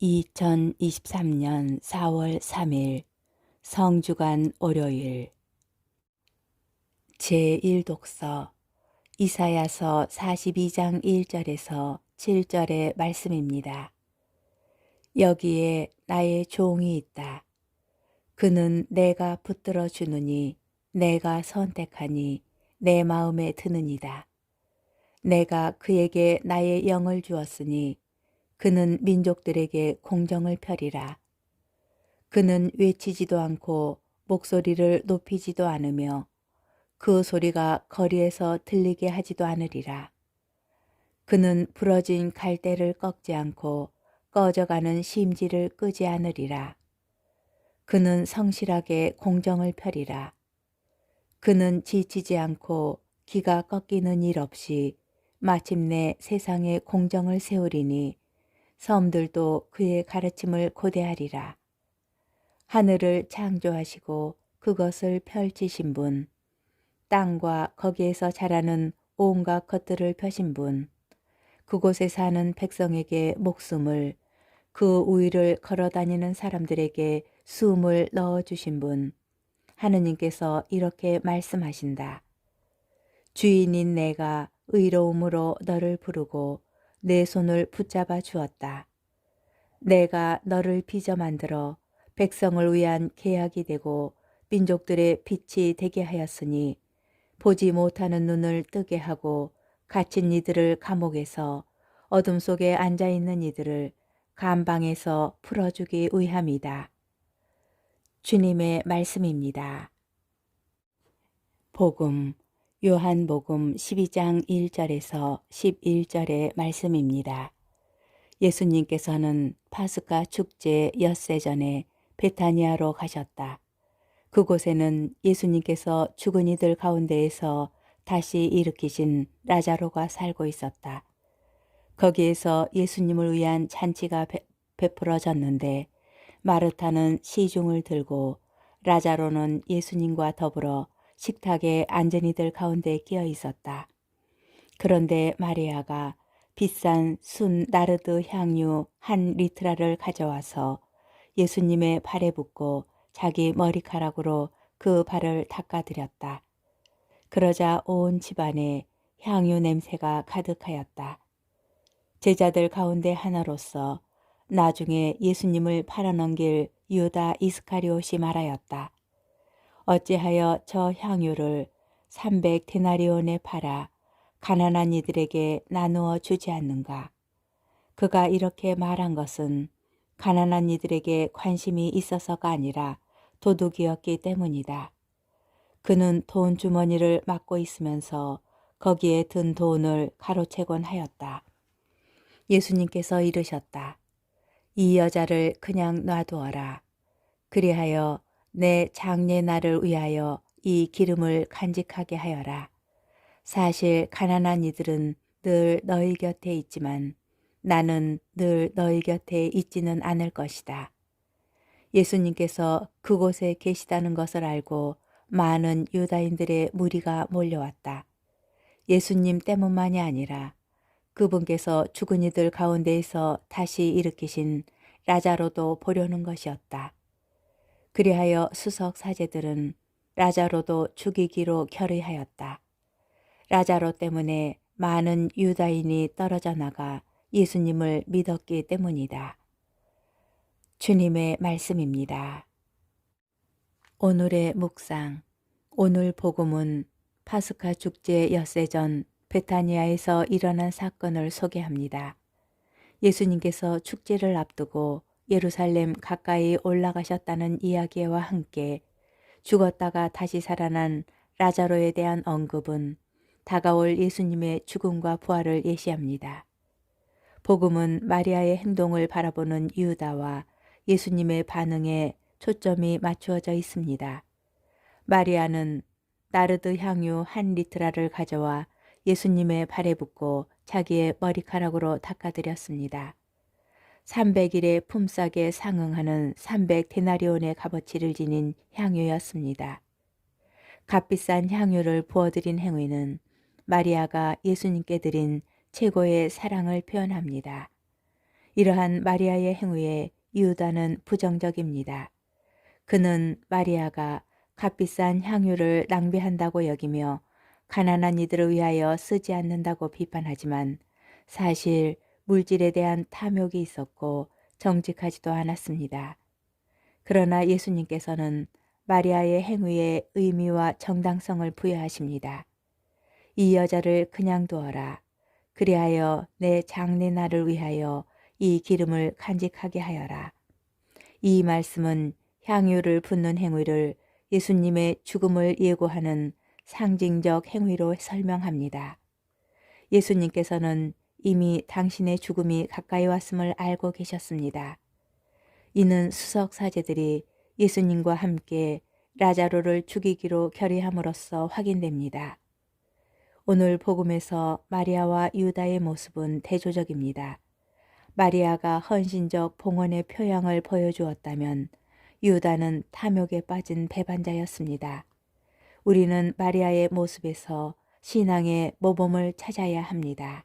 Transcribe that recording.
2023년 4월 3일 성주간 월요일 제1독서 이사야서 42장 1절에서 7절의 말씀입니다. 여기에 나의 종이 있다. 그는 내가 붙들어 주느니 내가 선택하니 내 마음에 드느니다. 내가 그에게 나의 영을 주었으니 그는 민족들에게 공정을 펴리라. 그는 외치지도 않고 목소리를 높이지도 않으며 그 소리가 거리에서 들리게 하지도 않으리라. 그는 부러진 갈대를 꺾지 않고 꺼져가는 심지를 끄지 않으리라. 그는 성실하게 공정을 펴리라. 그는 지치지 않고 기가 꺾이는 일 없이 마침내 세상에 공정을 세우리니 섬들도 그의 가르침을 고대하리라. 하늘을 창조하시고 그것을 펼치신 분, 땅과 거기에서 자라는 온갖 것들을 펴신 분, 그곳에 사는 백성에게 목숨을, 그 우위를 걸어 다니는 사람들에게 숨을 넣어 주신 분, 하느님께서 이렇게 말씀하신다. 주인인 내가 의로움으로 너를 부르고 내 손을 붙잡아 주었다. 내가 너를 빚어 만들어 백성을 위한 계약이 되고 민족들의 빛이 되게 하였으니 보지 못하는 눈을 뜨게 하고 갇힌 이들을 감옥에서 어둠 속에 앉아 있는 이들을 감방에서 풀어주기 위함이다. 주님의 말씀입니다. 복음 요한복음 12장 1절에서 11절의 말씀입니다. 예수님께서는 파스카 축제 엿새 전에 베타니아로 가셨다. 그곳에는 예수님께서 죽은 이들 가운데에서 다시 일으키신 라자로가 살고 있었다. 거기에서 예수님을 위한 잔치가 배, 베풀어졌는데 마르타는 시중을 들고 라자로는 예수님과 더불어 식탁에 앉은 이들 가운데 끼어 있었다. 그런데 마리아가 비싼 순 나르드 향유 한 리트라를 가져와서 예수님의 발에 붓고 자기 머리카락으로 그 발을 닦아드렸다. 그러자 온 집안에 향유 냄새가 가득하였다. 제자들 가운데 하나로서 나중에 예수님을 팔아넘길 유다 이스카리옷이 말하였다. 어찌하여 저 향유를 300 데나리온에 팔아 가난한 이들에게 나누어 주지 않는가? 그가 이렇게 말한 것은 가난한 이들에게 관심이 있어서가 아니라 도둑이었기 때문이다. 그는 돈 주머니를 막고 있으면서 거기에 든 돈을 가로채곤 하였다. 예수님께서 이르셨다. 이 여자를 그냥 놔두어라. 그리하여 내 장례 날을 위하여 이 기름을 간직하게 하여라. 사실 가난한 이들은 늘 너희 곁에 있지만 나는 늘 너희 곁에 있지는 않을 것이다. 예수님께서 그곳에 계시다는 것을 알고 많은 유다인들의 무리가 몰려왔다. 예수님 때문만이 아니라 그분께서 죽은 이들 가운데에서 다시 일으키신 라자로도 보려는 것이었다. 그리하여 수석 사제들은 라자로도 죽이기로 결의하였다. 라자로 때문에 많은 유다인이 떨어져 나가 예수님을 믿었기 때문이다. 주님의 말씀입니다. 오늘의 묵상. 오늘 복음은 파스카 축제 엿새 전 베타니아에서 일어난 사건을 소개합니다. 예수님께서 축제를 앞두고 예루살렘 가까이 올라가셨다는 이야기와 함께 죽었다가 다시 살아난 라자로에 대한 언급은 다가올 예수님의 죽음과 부활을 예시합니다. 복음은 마리아의 행동을 바라보는 유다와 예수님의 반응에 초점이 맞추어져 있습니다. 마리아는 나르드 향유 한 리트라를 가져와 예수님의 발에 붓고 자기의 머리카락으로 닦아드렸습니다. 300일의 품삯에 상응하는 300데나리온의 값어치를 지닌 향유였습니다. 값비싼 향유를 부어드린 행위는 마리아가 예수님께 드린 최고의 사랑을 표현합니다. 이러한 마리아의 행위에 유다는 부정적입니다. 그는 마리아가 값비싼 향유를 낭비한다고 여기며 가난한 이들을 위하여 쓰지 않는다고 비판하지만 사실 물질에 대한 탐욕이 있었고 정직하지도 않았습니다. 그러나 예수님께서는 마리아의 행위에 의미와 정당성을 부여하십니다. 이 여자를 그냥 두어라. 그리하여 내 장례날을 위하여 이 기름을 간직하게 하여라. 이 말씀은 향유를 붓는 행위를 예수님의 죽음을 예고하는 상징적 행위로 설명합니다. 예수님께서는 이미 당신의 죽음이 가까이 왔음을 알고 계셨습니다. 이는 수석 사제들이 예수님과 함께 라자로를 죽이기로 결의함으로써 확인됩니다. 오늘 복음에서 마리아와 유다의 모습은 대조적입니다. 마리아가 헌신적 봉헌의 표양을 보여주었다면 유다는 탐욕에 빠진 배반자였습니다. 우리는 마리아의 모습에서 신앙의 모범을 찾아야 합니다.